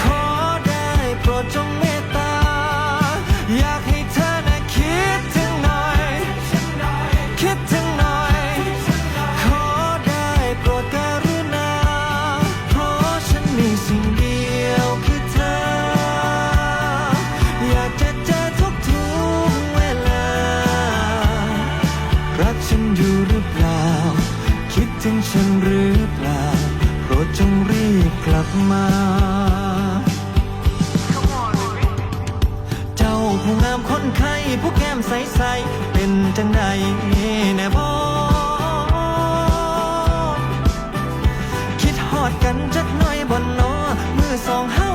ขอได้โปรดจงเมตตา อยากให้เธอน่คิดถึงหน่อย คิดถึงหน่อย ขอได้โปรดกรุณา เพราะฉันมีสิ่งเดียวคือเธอ อยากจะเจอทุกทุกเวลา รักฉันอยู่หรือเปล่า คิดถึงฉันหรือ มา เจ้าผู้งามคนไข้ผู้แก้มใสใสเป็นจังใดแน่บ่คิดหอดกันจักน่อยบนนอมือสองเฮา